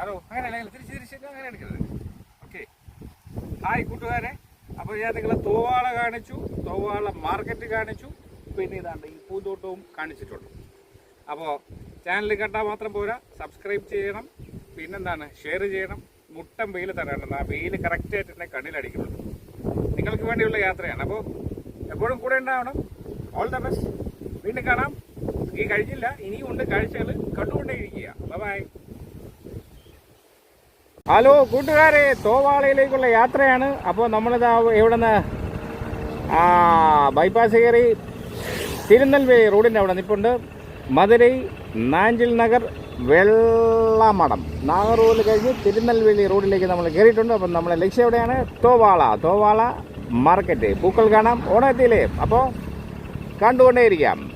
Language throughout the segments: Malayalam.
ആരോ അങ്ങനെ അല്ലെങ്കിൽ തിരിച്ച് തിരിച്ച് അങ്ങനെ എടുക്കരുത്. ഓക്കെ ഹായ് കൂട്ടുകാരെ. അപ്പോൾ ഞാൻ നിങ്ങളെ തോവാള കാണിച്ചു തോവാള മാർക്കറ്റ് കാണിച്ചു. പിന്നെ ഇതാണ്ട് ഈ പൂന്തോട്ടവും കാണിച്ചിട്ടുണ്ട്. അപ്പോൾ ചാനൽ കണ്ടാൽ മാത്രം പോരാ സബ്സ്ക്രൈബ് ചെയ്യണം പിന്നെന്താണ് ഷെയർ ചെയ്യണം. മുട്ടം വെയിൽ തരാനുണ്ട് ആ വെയിൽ കറക്റ്റായിട്ട് എന്നെ കണ്ണിലടിക്കുന്നുണ്ട്. നിങ്ങൾക്ക് വേണ്ടിയുള്ള യാത്രയാണ്. അപ്പോൾ എപ്പോഴും കൂടെ ഉണ്ടാവണം. ഓൾ ദ ബെസ്റ്റ് വീണ്ടും കാണാം. ഈ കഴിഞ്ഞില്ല ഇനിയും ഉണ്ട് കാഴ്ചകൾ കണ്ടുകൊണ്ടേയിരിക്കുക. ബൈ ഹലോ കൂട്ടുകാരെ തോവാളയിലേക്കുള്ള യാത്രയാണ്. അപ്പോൾ നമ്മളിത് എവിടെ നിന്ന് ബൈപ്പാസ് കയറി തിരുനെൽവേലി റോഡിന്റെ അവിടെ നിൽപ്പുണ്ട് മധുരൈ നാഞ്ചിൽ നഗർ വെള്ളമടം നാഗർകോവിൽ കഴിഞ്ഞ് തിരുനെൽവേലി റോഡിലേക്ക് നമ്മൾ കയറിയിട്ടുണ്ട്. അപ്പം നമ്മളെ ലക്ഷ്യം എവിടെയാണ്? തോവാള. തോവാള മാർക്കറ്റ്. പൂക്കൾ കാണാം. ഓണത്തിലേ അപ്പോൾ കണ്ടുകൊണ്ടേയിരിക്കാം.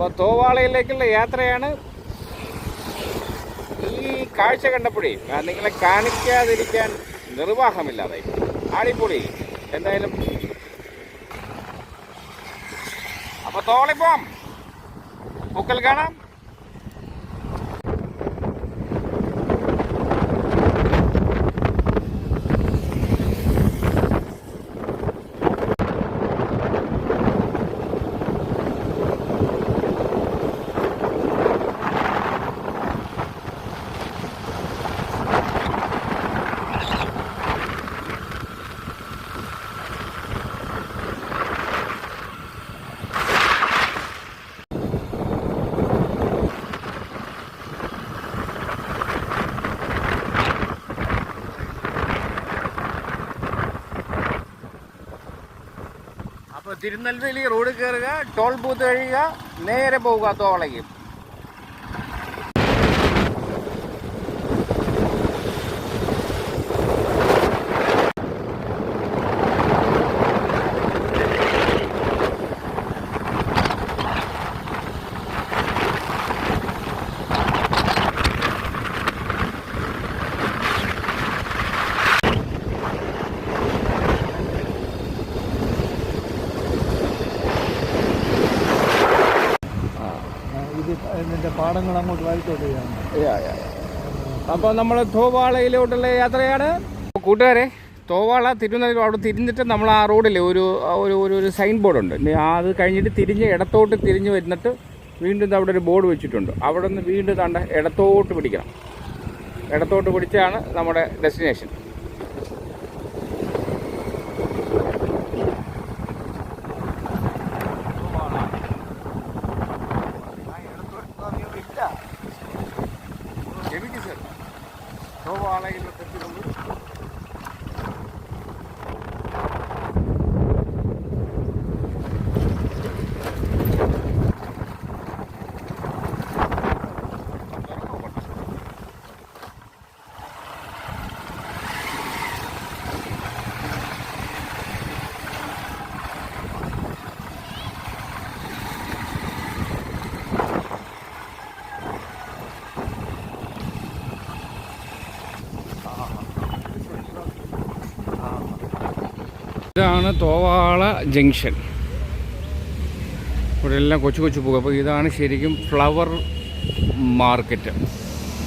അപ്പോൾ തോവാളയിലേക്കുള്ള യാത്രയാണ് ഈ കാഴ്ച കണ്ടപ്പോഴേ നിങ്ങളെ കാണിക്കാതിരിക്കാൻ നിർവാഹമില്ലാതായി ആടിപ്പൊളി എന്തായാലും. അപ്പൊ തോളിപ്പോം. പൂക്കൽ കാണാം അപ്പൊ തിരുനെൽവേലി റോഡ് കയറുക ടോൾ ബൂത്ത് കഴിയുക നേരെ പോവുക തോളയ്ക്ക് ഇത് പാടങ്ങൾ അങ്ങോട്ട് ചെയ്യാം അപ്പോൾ നമ്മൾ തോവാളയിലോട്ടുള്ള യാത്രയാണ്. കൂട്ടുകാരെ തോവാള തിരുനെല്ലി അവിടെ തിരിഞ്ഞിട്ട് നമ്മൾ ആ റോഡിൽ ഒരു ഒരു ഒരു സൈൻ ബോർഡ് ഉണ്ട്. ഇനി അത് കഴിഞ്ഞിട്ട് തിരിഞ്ഞ് ഇടത്തോട്ട് തിരിഞ്ഞ് വരുന്നിട്ട് വീണ്ടും അവിടെ ഒരു ബോർഡ് വെച്ചിട്ടുണ്ട്. അവിടെ നിന്ന് വീണ്ടും തണ്ട ഇടത്തോട്ട് പിടിക്കണം. ഇടത്തോട്ട് പിടിച്ചാണ് നമ്മുടെ ഡെസ്റ്റിനേഷൻ ഇതാണ് തോവാള ജംഗ്ഷൻ. ഇവിടെ എല്ലാം കൊച്ചു കൊച്ചു പോകും. അപ്പോൾ ഇതാണ് ശരിക്കും ഫ്ലവർ മാർക്കറ്റ്.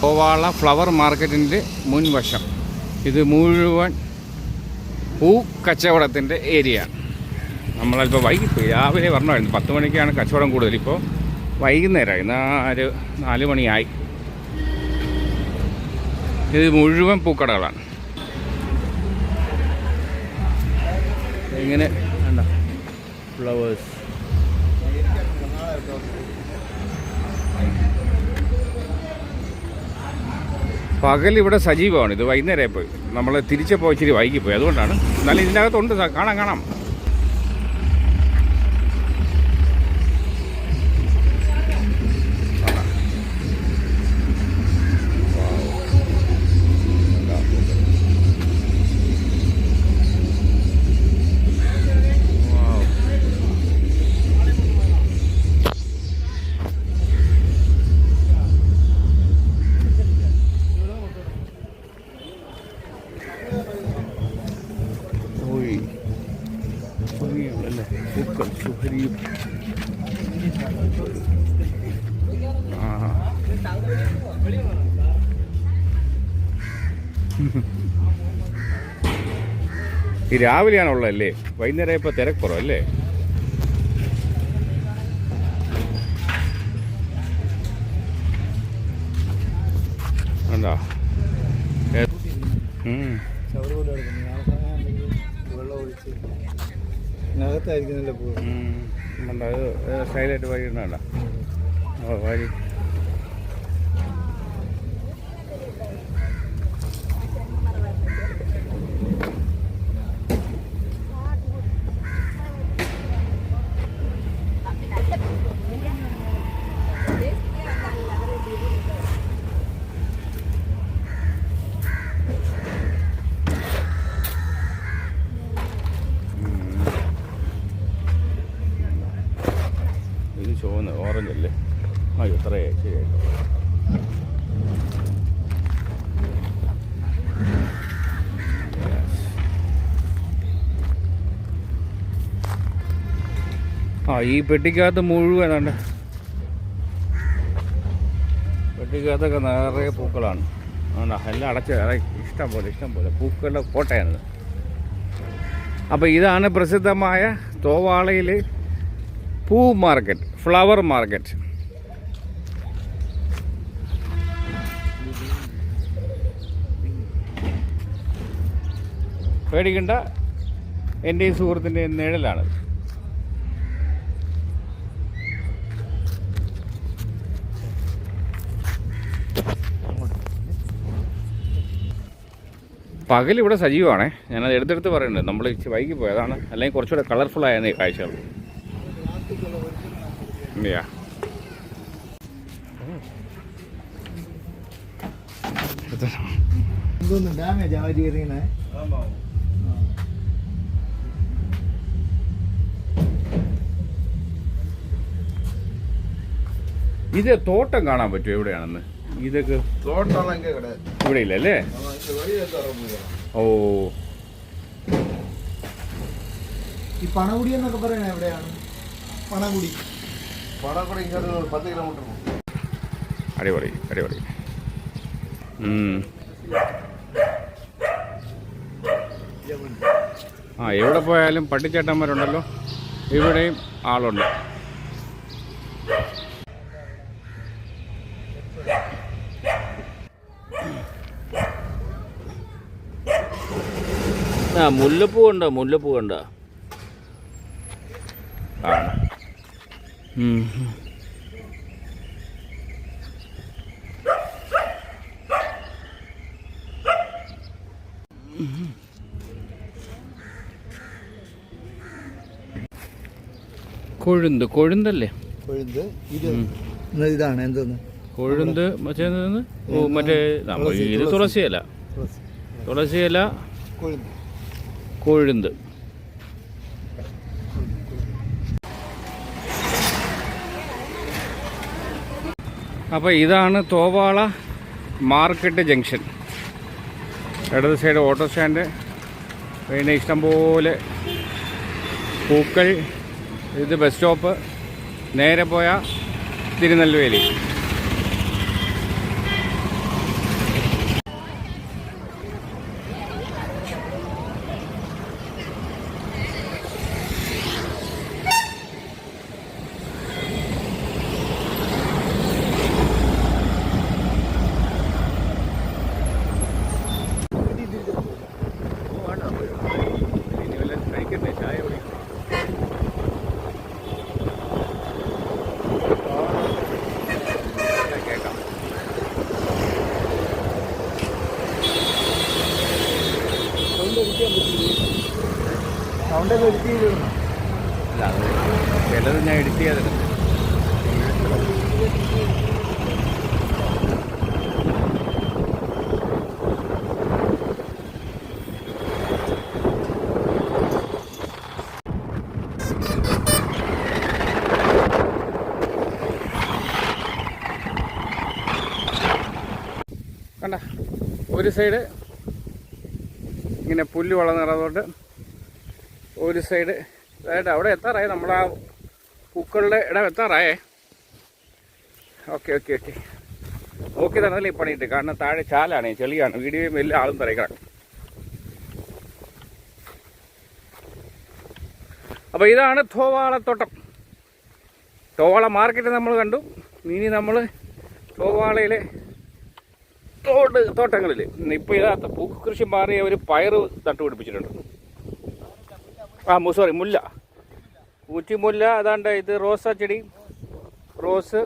തോവാള ഫ്ലവർ മാർക്കറ്റിന്റെ മുൻവശം. ഇത് മുഴുവൻ പൂ കച്ചവടത്തിന്റെ ഏരിയ. നമ്മളിപ്പോൾ വൈകി രാവിലെ വരണമായിരുന്നു. പത്ത് മണിക്കാണ് കച്ചവടം കൂടുതൽ. ഇപ്പോൾ വൈകുന്നേരമായി നാല് നാല് മണിയായി. ഇത് മുഴുവൻ പൂക്കടകളാണ്. ഇങ്ങനെ വേണ്ട ഫ്ലവേഴ്സ്. പകൽ ഇവിടെ സജീവമാണ്. ഇത് വൈകുന്നേരം പോയി. നമ്മൾ തിരിച്ചപ്പോൾ ഇച്ചിരി വൈകിപ്പോയി. അതുകൊണ്ടാണ്. എന്നാലും ഇതിന്റെ അകത്തുണ്ട് കാണാം കാണാം. ഈ രാവിലെയാണുള്ളതല്ലേ? വൈകുന്നേരം ഇപ്പോൾ തിരക്ക് കുറവല്ലേ? ഉണ്ടോ വെള്ളം ഒഴിച്ച് ഇതിനകത്തായിരിക്കുന്നില്ല പൂ അത് സ്റ്റൈലായിട്ട് വഴി ഇടണ്ട വഴി ഇത് ചുവന്ന് ഓറഞ്ച് അല്ലേ? ആ ഇത്രയായി ശരിയായിട്ട് ആ ഈ പെട്ടിക്കകത്ത് മുഴുവൻ പെട്ടിക്കകത്തൊക്കെ നിറയെ പൂക്കളാണ്. ആണ്ടാ എല്ലാം അടച്ച് ഇഷ്ടം പോലെ ഇഷ്ടം പോലെ പൂക്കളുടെ കോട്ടയാണിത്. അപ്പോൾ ഇതാണ് പ്രസിദ്ധമായ തോവാളയിലെ പൂ മാർക്കറ്റ് ഫ്ലവർ മാർക്കറ്റ്. പേടിക്കണ്ട എന്റെയും സുഹൃത്തിന്റെയും നിഴലാണ്. പകൽ ഇവിടെ സജീവമാണേ. ഞാനത് എടുത്തെടുത്ത് പറയുന്നുണ്ട്. നമ്മൾ വൈകി പോയതാണ് അല്ലെങ്കിൽ കുറച്ചുകൂടെ കളർഫുൾ ആയിരുന്നു ഈ കാഴ്ചകൾ. Yeah. ഇത് തോട്ടം കാണാൻ പറ്റുമോ? എവിടെയാണെന്ന്? ഇതൊക്കെ ഇവിടെ. ഇല്ലല്ലേ ഓ. ഈ പണകുടി എന്നൊക്കെ പറയണേ എവിടെയാണ്? പണകുടി. പണകുടി ഇങ്ങോട്ട് ഒരു പത്ത് കിലോമീറ്റർ അടിപൊളി അടിപൊളി. ആ എവിടെ പോയാലും പട്ടിച്ചേട്ടന്മാരുണ്ടല്ലോ. ഇവിടെയും ആളുണ്ട്. ആ മുല്ലപ്പൂ കണ്ടോ മുല്ലപ്പൂ കണ്ടോ? ആണ് കൊഴുന്ത് കൊഴുന്തല്ലേ? കൊഴുന്ത് ഇത് ഇതാണ് എന്തോന്ന്? കൊഴുന്ത് മറ്റേ ഓ മറ്റേ ഇത് തുളസി. തുളസിയല. തുളസിയല കൊഴുന്ത്. കൊഴുന്ത്. അപ്പോൾ ഇതാണ് തോവാള മാർക്കറ്റ് ജംഗ്ഷൻ. ഇടത് സൈഡ് ഓട്ടോ സ്റ്റാൻഡ് പിന്നെ ഇഷ്ടംപോലെ പൂക്കൾ. ഇത് ബസ് സ്റ്റോപ്പ് നേരെ പോയ തിരുനെൽവേലി. സൈഡ് ഇങ്ങനെ പുല്ല് വളർന്നിറതുകൊണ്ട് ഒരു സൈഡ് അതായത് അവിടെ എത്താറായി? നമ്മളാ പൂക്കളുടെ ഇടം എത്താറായേ? ഓക്കെ ഓക്കെ ഓക്കെ ഓക്കെ തന്നല്ലേ ഈ പണിയിട്ട്? കാരണം താഴെ ചാലാണ് ചെളിയാണ്. വീഡിയോയും എല്ലാ ആളും തിരക്കണം അപ്പോൾ ഇതാണ് തോവാളത്തോട്ടം. തോവാള മാർക്കറ്റ് നമ്മൾ കണ്ടു. ഇനി നമ്മൾ തോവാളയിലെ തോട് തോട്ടങ്ങളിൽ ഇപ്പോൾ ഇതാത്ത പൂക്ക് കൃഷി മാറി ഒരു പയർ നട്ടുപിടിപ്പിച്ചിട്ടുണ്ട് ആ സോറി മുല്ല. ഊറ്റിമുല്ല അതാണ്ട് ഇത് റോസാ ചെടി. റോസ്.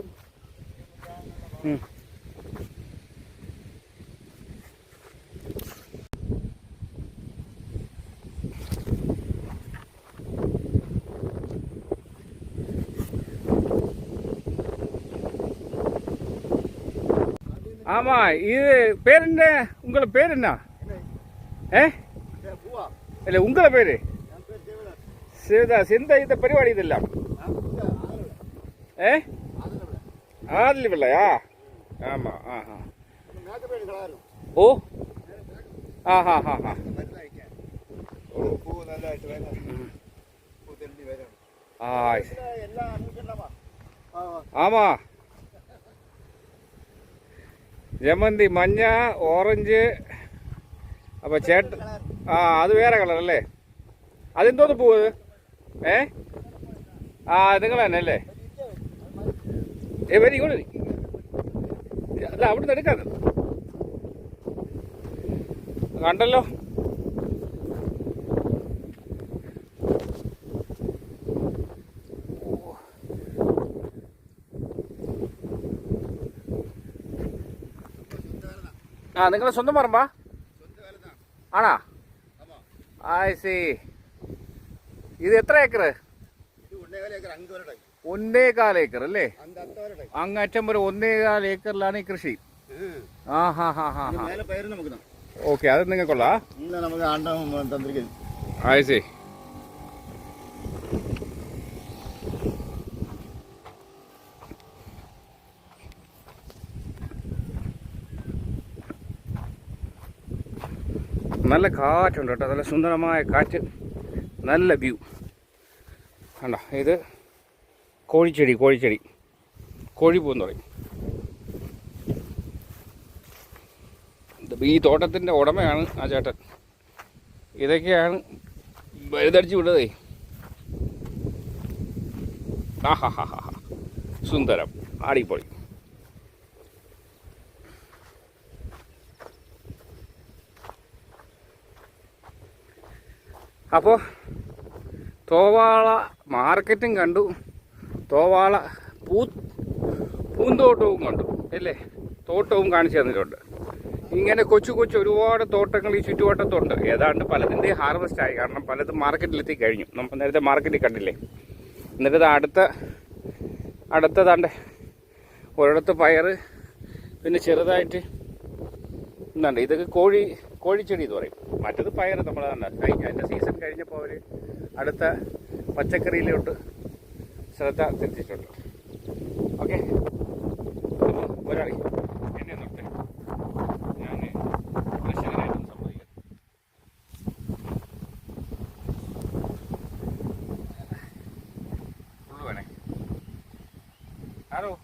ஆமாம் இது பேர் என்ன? உங்களை பேர் என்ன? ஏ? இல்லை உங்களை பேர்? சிவதாஸ் எந்த இந்த பரிபாடி இதெல்லாம் ஏ? ஆதலி பிள்ளையா ஆமாம் ஆ ஆ. ஓ. ஆ ஹா ஹா ஹா ஆமாம் ജമന്തി മഞ്ഞ ഓറഞ്ച്. അപ്പൊ ചേട്ട ആ അത് വേറെ കളർ അല്ലേ? അതെന്തോന്ന് പൂവ് ഏ? ആ നിങ്ങൾ തന്നെ അല്ലേ? ഏ വരി ഇങ്ങോട്ട് അല്ല അവിടുന്ന് എടുക്കാൻ കണ്ടല്ലോ? ആ നിങ്ങളെ സ്വന്തം പറമ്പാ ആണാ? ആ സി ഇത് എത്ര ഏക്കർ ഒന്നേകാൽ ഏക്കർ അല്ലേ? അങ്ങറ്റം വരെ ഒന്നേകാൽ ഏക്കറിലാണ് ഈ കൃഷി. ആ ഹാ ഹാ ഹാ. ഓക്കെ അത് നിങ്ങൾക്കുള്ള ഇല്ല നല്ല കാറ്റുണ്ട് കേട്ടോ. നല്ല സുന്ദരമായ കാറ്റ്. നല്ല വ്യൂ. കണ്ടോ? ഇത് കോഴിച്ചെടി കോഴിച്ചെടി. കോഴിപ്പൂന്ന് പറയും. ഈ തോട്ടത്തിന്റെ ഉടമയാണ് ആ ചേട്ടൻ. ഇതൊക്കെയാണ് വലുതടിച്ച് വിടുന്നതേ ആഹാ സുന്ദരം. ആടിപ്പൊളി അപ്പോൾ തോവാള മാർക്കറ്റും കണ്ടു. തോവാള പൂ പൂന്തോട്ടവും കണ്ടു അല്ലേ? തോട്ടവും കാണിച്ചു തന്നിട്ടുണ്ട്. ഇങ്ങനെ കൊച്ചു കൊച്ചു ഒരുപാട് തോട്ടങ്ങൾ ഈ ചുറ്റുവട്ടത്തുണ്ട്. ഏതാണ്ട് പലതിന്റെ ഹാർവസ്റ്റ് ആയി. കാരണം പലതും മാർക്കറ്റിലെത്തി കഴിഞ്ഞു. നമ്മൾ നേരത്തെ മാർക്കറ്റിൽ കണ്ടില്ലേ? എന്നിട്ട് അടുത്ത അടുത്തതാണ്ട് ഒരിടത്ത് പയറ് പിന്നെ ചെറുതായിട്ട് എന്താണ് ഇതൊക്കെ കോഴി കോഴിച്ചെടി എന്ന് പറയും. മറ്റത് പയർ നമ്മൾ കഴിഞ്ഞ അതിന്റെ സീസൺ കഴിഞ്ഞപ്പോൾ അവർ അടുത്ത പച്ചക്കറിയിലോട്ട് ശ്രദ്ധ തിരിച്ചിട്ടുണ്ട്. ഓക്കെ ഒരാളി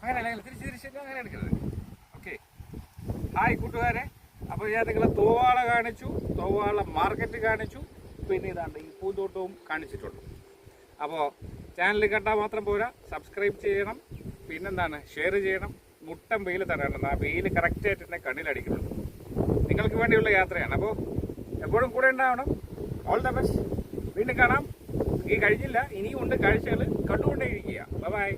അങ്ങനെ അല്ലെങ്കിൽ തിരിച്ച് തിരിച്ച്. അങ്ങനെ എടുക്കരുത്. ഓക്കെ ഹായ് കൂട്ടുകാരെ. അപ്പോൾ ഞാൻ നിങ്ങളെ തോവാള കാണിച്ചു തോവാള മാർക്കറ്റ് കാണിച്ചു. പിന്നെ ഇതാണ്ട് ഈ പൂന്തോട്ടവും കാണിച്ചിട്ടുണ്ട്. അപ്പോൾ ചാനൽ കണ്ടാൽ മാത്രം പോരാ സബ്സ്ക്രൈബ് ചെയ്യണം പിന്നെന്താണ് ഷെയർ ചെയ്യണം. മുട്ടം വെയിൽ തരണം ആ വെയിൽ കറക്റ്റായിട്ട് എന്നെ കണ്ണിലടിക്കുന്നുണ്ട്. നിങ്ങൾക്ക് വേണ്ടിയുള്ള യാത്രയാണ്. അപ്പോൾ എപ്പോഴും കൂടെ ഉണ്ടാവണം. ഓൾ ദ ബെസ്റ്റ് വീണ്ടും കാണാം. ഈ കഴിഞ്ഞില്ല ഇനിയും ഉണ്ട് കാഴ്ചകൾ കണ്ടുകൊണ്ടേ ഇരിക്കുക ബൈ